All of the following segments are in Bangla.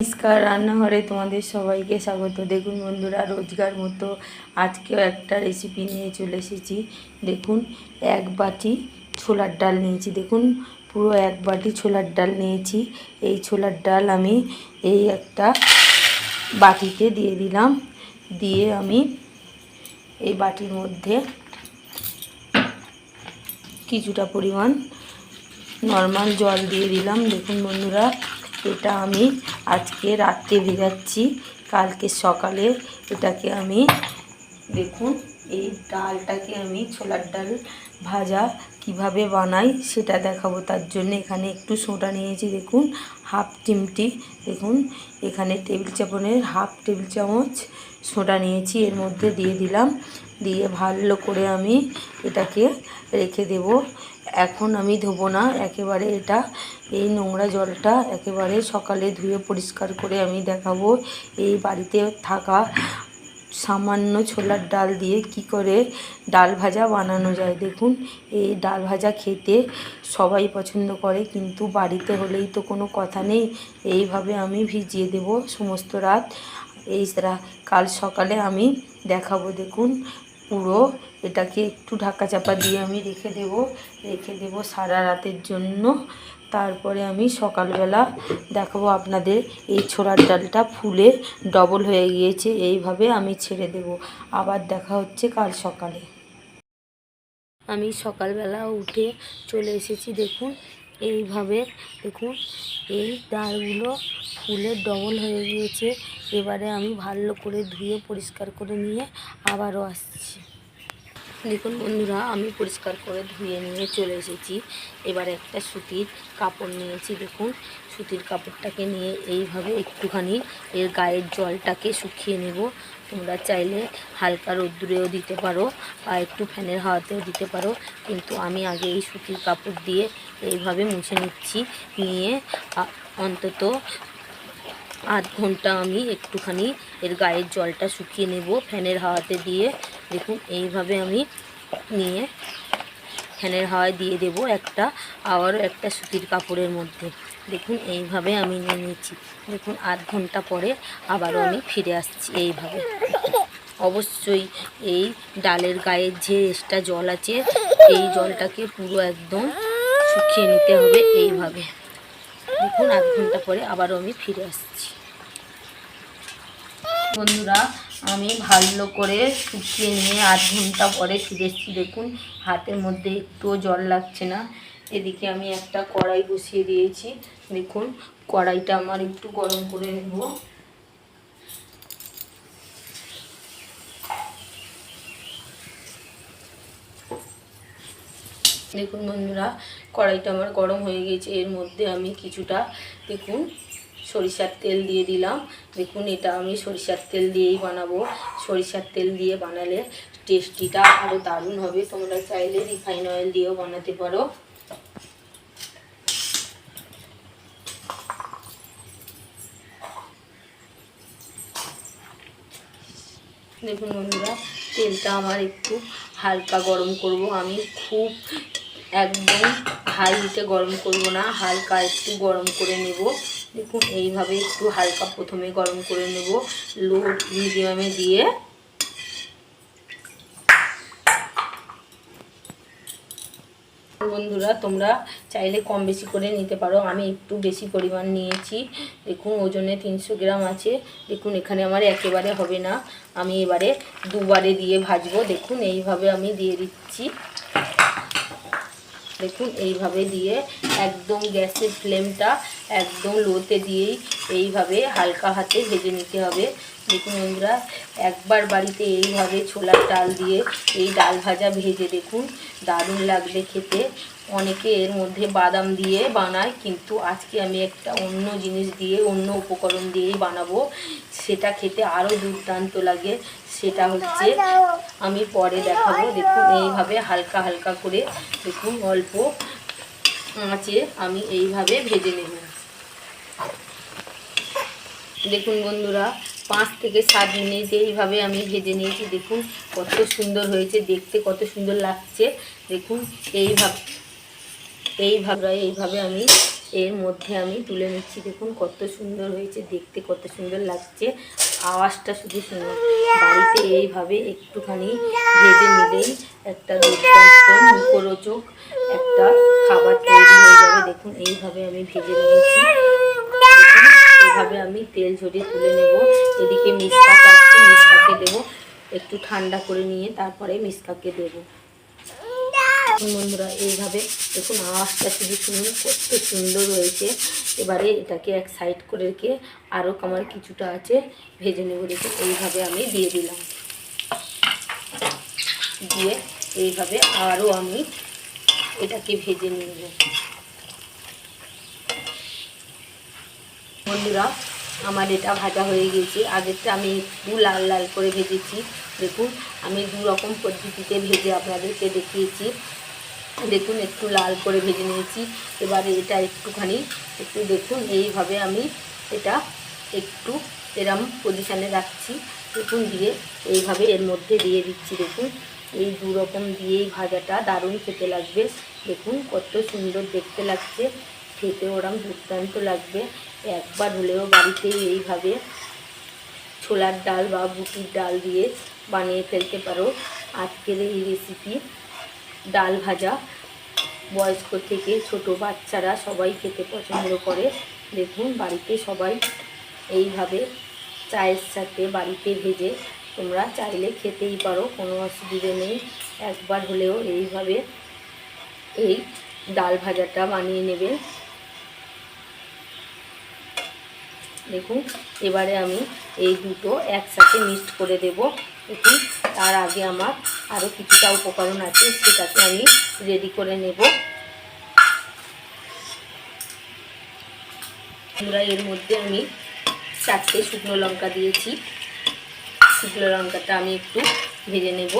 নমস্কার, রান্নাঘরে তোমাদের সবাইকে স্বাগত। দেখুন বন্ধুরা রোজগার মতো আজকেও একটা রেসিপি নিয়ে চলে এসেছি। দেখুন, এক বাটি ছোলার ডাল নিয়েছি। দেখুন, পুরো এক বাটি ছোলার ডাল নিয়েছি। এই ছোলার ডাল আমি এই একটা বাটিতে দিয়ে দিলাম। দিয়ে আমি এই বাটির মধ্যে কিছুটা পরিমাণ নর্মাল জল দিয়ে দিলাম। দেখুন বন্ধুরা, এটা আমি আজকে রাত্রে ভেজাচ্ছি। কালকে সকালে এটাকে আমি দেখুন, এই ডালটাকে আমি ছোলার ডাল ভাজা কীভাবে বানাই সেটা দেখাবো। তার জন্য এখানে একটু সোডা নিয়েছি, দেখুন, হাফ চিমটি। দেখুন, এখানে টেবিল চামচের হাফ টেবিল চামচ সোডা নিয়েছি, এর মধ্যে দিয়ে দিলাম। দিয়ে ভালো করে আমি এটাকে রেখে দেব। এখন আমি ধোবো না, একেবারে এটা, এই নোংরা জলটা একেবারে সকালে ধুয়ে পরিষ্কার করে আমি দেখাবো এই বাড়িতে থাকা সামান্য ছোলার ডাল দিয়ে কি করে ডাল ভাজা বানানো যায়। দেখুন, এই ডাল ভাজা খেতে সবাই পছন্দ করে, কিন্তু বাড়িতে হলেই তো কোনো কথা নেই। এইভাবে আমি ভিজিয়ে দেব সমস্ত রাত। এই কাল সকালে আমি দেখাবো, দেখুন। পুরো এটাকে একটু ঢাকা চাপা দিয়ে আমি রেখে দেব। রেখে দেব সারা রাতের জন্য। তারপরে আমি সকালবেলা দেখাবো আপনাদের এই ছোলার ডালটা ফুলে ডবল হয়ে গিয়েছে, এইভাবে আমি ছেড়ে দেব। আবার দেখা হচ্ছে কাল সকালে। আমি সকালবেলা উঠে চলে এসেছি, দেখুন এইভাবে দেখুন, এই ডালগুলো ফুলে ডবল হয়ে গিয়েছে। এবারে আমি ভালো করে ধুয়ে পরিষ্কার করে নিয়ে আবারও আসছি। দেখুন বন্ধুরা, আমি পরিষ্কার করে ধুয়ে নিয়ে চলে এসেছি। এবারে একটা সুতির কাপড় নিয়েছি, দেখুন। সুতির কাপড়টাকে নিয়ে এইভাবে একটুখানি এর গায়ের জলটাকে শুকিয়ে নেব। তোমরা চাইলে হালকা রোদ্দুরেও দিতে পারো বা একটু ফ্যানের হাওয়াতেও দিতে পারো। কিন্তু আমি আগে এই সুতির কাপড় দিয়ে এইভাবে মুছে নিচ্ছি। নিয়ে অন্তত আধ ঘণ্টা আমি একটুখানি এর গায়ের জলটা শুকিয়ে নেব ফ্যানের হাওয়াতে দিয়ে। দেখুন, এইভাবে আমি নিয়ে ফ্যানের হাওয়ায় দিয়ে দেব একটা আবারও একটা সুতির কাপড়ের মধ্যে। দেখুন, এইভাবে আমি নিয়ে নিচ্ছি দেখুন, আধ ঘণ্টা পরে আবারও আমি ফিরে আসছি এইভাবে। অবশ্যই এই ডালের গায়ের যে এক্সট্রা জল আছে, এই জলটাকে পুরো একদম শুকিয়ে নিতে হবে এইভাবে। দেখুন, আধ ঘণ্টা পরে আবারও আমি ফিরে আসছি। বন্ধুরা, আমি ভালো করে শুকিয়ে নিয়ে আধ ঘণ্টা পরে ফিরে এসেছি। দেখুন, হাতের মধ্যে একটুও জল লাগছে না। এদিকে আমি একটা কড়াই বসিয়ে দিয়েছি। দেখুন, কড়াইটা আমার একটু গরম করে নেব। দেখুন বন্ধুরা, কড়াইটা আমার গরম হয়ে গেছে। এর মধ্যে আমি কিছুটা, দেখুন, সরিষার তেল দিয়ে দিলাম। দেখুন, এটা আমি সরিষার তেল দিয়েই বানাবো। সরিষার তেল দিয়ে বানালে টেস্টিটা আরও দারুণ হবে। তোমরা চাইলে রিফাইন অয়েল দিয়েও বানাতে পারো। দেখুন বন্ধুরা, তেলটা আমার একটু হালকা গরম করব। আমি খুব একদম হাই হিটে গরম করব না, হালকা একটু গরম করে নেব। দেখুন, এইভাবে একটু হালকা প্রথমে গরম করে নেব। লো মিডিয়ামে দিয়ে বন্ধুরা, তোমরা চাইলে কম বেশি করে নিতে পারো। আমি একটু বেশি পরিমাণ নিয়েছি। দেখুন, ওজনে তিনশো গ্রাম আছে। দেখুন, এখানে আমার একেবারে হবে না। আমি এবারে দুবারে দিয়ে ভাজবো। দেখুন, এইভাবে আমি দিয়ে দিচ্ছি। দেখুন, এইভাবে দিয়ে একদম গ্যাসের ফ্লেমটা একদম লোতে দিয়েই এইভাবে হালকা হাতে ভেজে নিতে হবে। দেখুন, বন্ধুরা, একবার বাড়িতে এইভাবে ছোলার ডাল দিয়ে এই ডাল ভাজা ভেজে দেখুন। দারুণ লাগবে খেতে। অনেকে এর মধ্যে বাদাম দিয়ে বানায়, কিন্তু আজকে আমি একটা অন্য জিনিস দিয়ে, অন্য উপকরণ দিয়েই বানাবো। সেটা খেতে আরও দুর্দান্ত লাগে। সেটা হচ্ছে আমি পরে দেখাবো। দেখুন, এইভাবে হালকা হালকা করে, দেখুন, অল্প আঁচে আমি এইভাবে ভেজে নেব। দেখুন বন্ধুরা পাঁচ থেকে সাত মিনিট এইভাবে আমি ভেজে নিয়েছি। দেখুন কত সুন্দর হয়েছে, দেখতে কত সুন্দর লাগছে। দেখুন, এইভাবে এইভাবে এইভাবে আমি এর মধ্যে আমি তুলে নিচ্ছি। দেখুন কত সুন্দর হয়েছে, দেখতে কত সুন্দর লাগছে। আওয়াজটা শুধু শুনুন। বাড়িতে এইভাবে একটুখানি ভেজে নিলেই একটা দুর্দান্ত মুখরোচক একটা খাবার তৈরি হয়ে যাবে। দেখুন, এইভাবে আমি ভেজে নিয়েছি। এইভাবে আমি তেল ঝরিয়ে তুলে নেব। এদিকে মিসকা চাচ্ছি মিসকাকে দেবো। একটু ঠান্ডা করে নিয়ে তারপরে মিসকাকে দেবো। বন্ধুরা, এইভাবে দেখুন আওয়াজটা শুধু শুনুন, কত সুন্দর হয়েছে। এবারে এটাকে এক সাইড করে রেখে আরও আমার কিছুটা আছে, ভেজে নেব। দেখুন, এইভাবে আমি দিয়ে দিলাম। দিয়ে এইভাবে আরও আমি এটাকে ভেজে নিয়ে নেব। বন্ধুরা, আমার এটা ভাজা হয়ে গেছে। আগেরটা আমি একটু লাল লাল করে ভেজেছি। দেখুন, আমি দু রকম পদ্ধতিতে ভেজে আপনাদেরকে দেখিয়েছি। দেখুন, একটু লাল করে ভেজে নিয়েছি। এবারে এটা একটুখানি, একটু দেখুন, এইভাবে আমি এটা একটু এরম পজিশানে রাখছি। দেখুন দিয়ে, এইভাবে এর মধ্যে দিয়ে দিচ্ছি। দেখুন, এই দু রকম দিয়েই ভাজাটা দারুণ খেতে লাগবে। দেখুন, কত সুন্দর দেখতে লাগছে। খেতে ওরম দুর্দান্ত লাগবে। একবার হলেও বাড়িতে এইভাবে ছোলার ডাল বা বুটির ডাল দিয়ে বানিয়ে ফেলতে পারো। আজকের এই রেসিপি ডাল ভাজা। বয়স্ক থেকে ছোট বাচ্চারা সবাই খেতে পছন্দ করে। দেখুন, বাড়িতে সবাই এইভাবে চায়ের সাথে বাড়িতে ভেজে তোমরা চাইলে খেতেই পারো, কোনো অসুবিধে নেই। একবার হলেও এইভাবে এই ডাল ভাজাটা বানিয়ে নেবে। দেখুন, এবারে আমি এই দুটো একসাথে মিক্সড করে দেব। দেখুন, তার আগে আমার আরও কিছুটা উপকরণ আছে, সেটাকে আমি রেডি করে নেব। বন্ধুরা, এর মধ্যে আমি চারটে শুকনো লঙ্কা দিয়েছি। শুকনো লঙ্কাটা আমি একটু ভেজে নেব।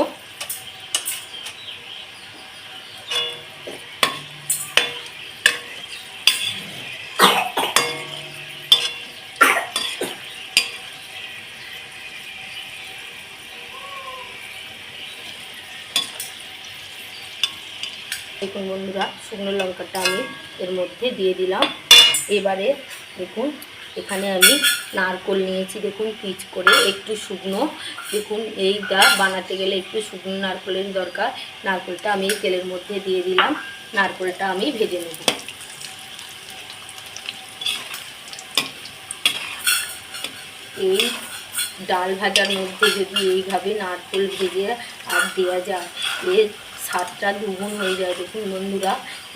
দেখুন বন্ধুরা, শুকনো লঙ্কাটা আমি এর মধ্যে দিয়ে দিলাম। এবারে দেখুন, এখানে আমি নারকোল নিয়েছি, দেখুন পিচ করে একটু শুকনো। দেখুন, এইটা বানাতে গেলে একটু শুকনো নারকোলের দরকার। নারকোলটা আমি তেলের মধ্যে দিয়ে দিলাম, নারকোলটা আমি ভেজে নেব। এই ডাল ভাজার মধ্যে যদি এইভাবে নারকোল ভেজে আর দেওয়া যায়, এর স্বাদটা দুগুণ হয়ে যায় দেখুন বন্ধুরা।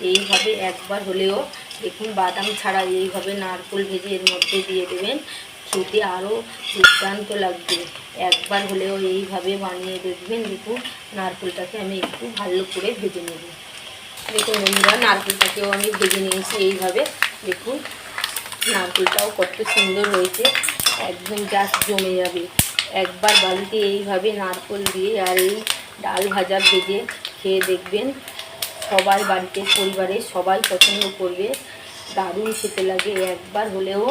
এইভাবে একবার হলেও দেখুন বাদাম ছাড়া এইভাবে নারকোল ভেজে এর মধ্যে দিয়ে দেবেন। খেতে আরও দুর্দান্ত লাগবে। একবার হলেও এইভাবে বানিয়ে দেখবেন, দেখুন নারকোলটাকে আমি একটু ভালো করে ভেজে নেব। দেখুন বন্ধুরা, নারকেলটাকেও আমি ভেজে নিয়েছি এইভাবে। দেখুন নারকেলটাও কত সুন্দর হয়েছে। একদম জাস্ট জমে যাবে। একবার বাড়িতে এইভাবে নারকেল দিয়ে আর এই ডাল ভাজা ভেজে খেয়ে দেখবেন। সবাই বাড়িতে পরিবারে সবাই পছন্দ করবে। দারুণ খেতে লাগে। একবার হলেও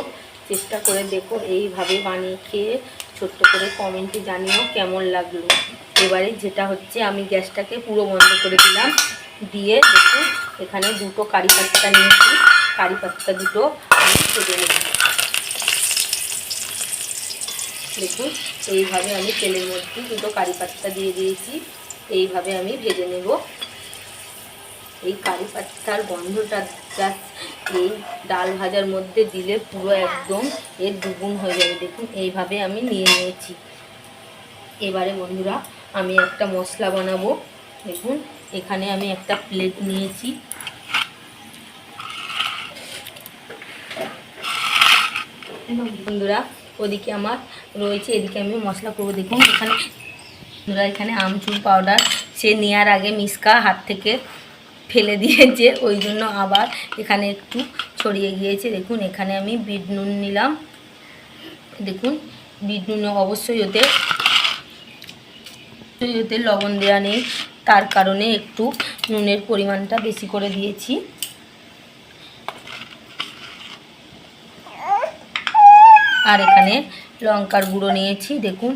চেষ্টা করে দেখো এইভাবে বানিয়ে খেয়ে ছোট্ট করে কমেন্টে জানিও কেমন লাগল। এবারে যেটা হচ্ছে, আমি গ্যাসটাকে পুরো বন্ধ করে দিলাম। দিয়ে দেখুন, এখানে দুটো কারি পাত্তা নিয়েছি। কারি পাত্তা দুটো আমি ভেজে নেব। দেখুন, এইভাবে আমি তেলের মধ্যে দুটো কারি পাত্তা দিয়ে দিয়েছি। এইভাবে আমি ভেজে নেব। এই কারি পাত্তার গন্ধটা এই ডাল ভাজার মধ্যে দিলে পুরো একদম এর দুগুণ হয়ে যাবে। দেখুন, এইভাবে আমি নিয়ে নিয়েছি। এবারে বন্ধুরা, আমি একটা মশলা বানাবো। দেখুন, এখানে আমি একটা প্লেট নিয়েছি। বন্ধুরা, ওদিকে আমার রয়েছে, এদিকে আমি মশলা করব। দেখুন, এখানে বন্ধুরা এখানে আমচুর পাউডার সে নেওয়ার আগে মিসকা হাত থেকে ফেলে দিয়েছে, ওই জন্য আবার এখানে একটু ছড়িয়ে গিয়েছে। দেখুন, এখানে আমি বিট নুন নিলাম। দেখুন, বিট নুনে অবশ্যই ওতে ওতে লবণ দেওয়া নেই। তার কারণে একটু নুনের পরিমাণটা বেশি করে দিয়েছি। আর এখানে লঙ্কার গুঁড়ো নিয়েছি। দেখুন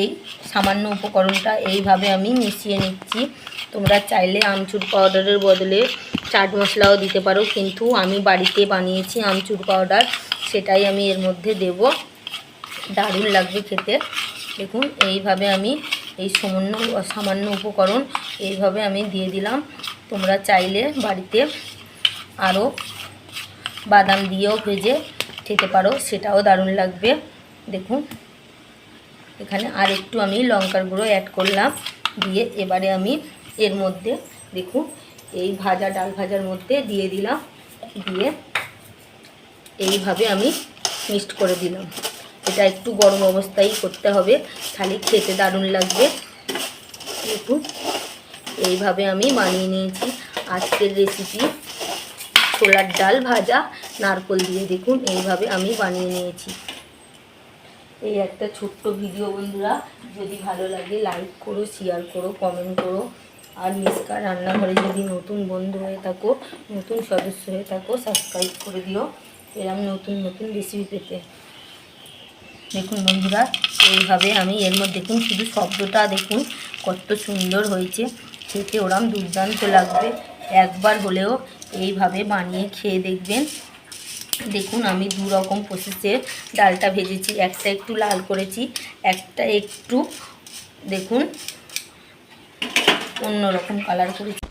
এই সামান্য উপকরণটা এইভাবে আমি মিশিয়ে নিচ্ছি। তোমরা চাইলে আমচুর পাউডারের বদলে চাট মশলাও দিতে পারো, কিন্তু আমি বাড়িতে বানিয়েছি আমচুর পাউডার সেটাই আমি এর মধ্যে দেব। দারুণ লাগবে খেতে। দেখুন, এইভাবে আমি এই সামান্য সামান্য উপকরণ এইভাবে আমি দিয়ে দিলাম। তোমরা চাইলে বাড়িতে আরও বাদাম দিয়েও ভেজে খেতে পারো, সেটাও দারুণ লাগবে। দেখুন এখানে আর একটু আমি লঙ্কার গুঁড়ো অ্যাড করলাম। দিয়ে এবারে আমি এর মধ্যে দেখুন, এই ভাজা, ডাল ভাজার মধ্যে দিয়ে দিলাম। দিয়ে এইভাবে আমি মিক্সড করে দিলাম। এটা একটু গরম অবস্থায় করতে হবে খালি খেতে দারুণ লাগবে। দেখুন, এইভাবে আমি বানিয়ে নিয়েছি। আজকের রেসিপি ছোলার ডাল ভাজা, নারকোল দিয়ে। দেখুন, এইভাবে আমি বানিয়ে নিয়েছি। এই একটা ছোট্ট ভিডিও বন্ধুরা, যদি ভালো লাগে লাইক করো শেয়ার করো কমেন্ট করো। আর মিসকা রান্নাঘরে যদি নতুন বন্ধু হয়ে থাকো, নতুন সদস্য হয়ে থাকো সাবস্ক্রাইব করে দিও। এরম নতুন নতুন রেসিপি পেতে। দেখুন বন্ধুরা, এইভাবে আমি এর মধ্যে, দেখুন শুধু শব্দটা, দেখুন কত সুন্দর হয়েছে। খেতে ওরম দুর্দান্ত লাগবে। একবার হলেও এইভাবে বানিয়ে খেয়ে দেখবেন। দেখুন আমি দু রকম প্রসেসে ডালটা ভেজেছি। একটা একটু লাল করেছি, একটা একটু দেখুন অন্যরকম কালার করেছি।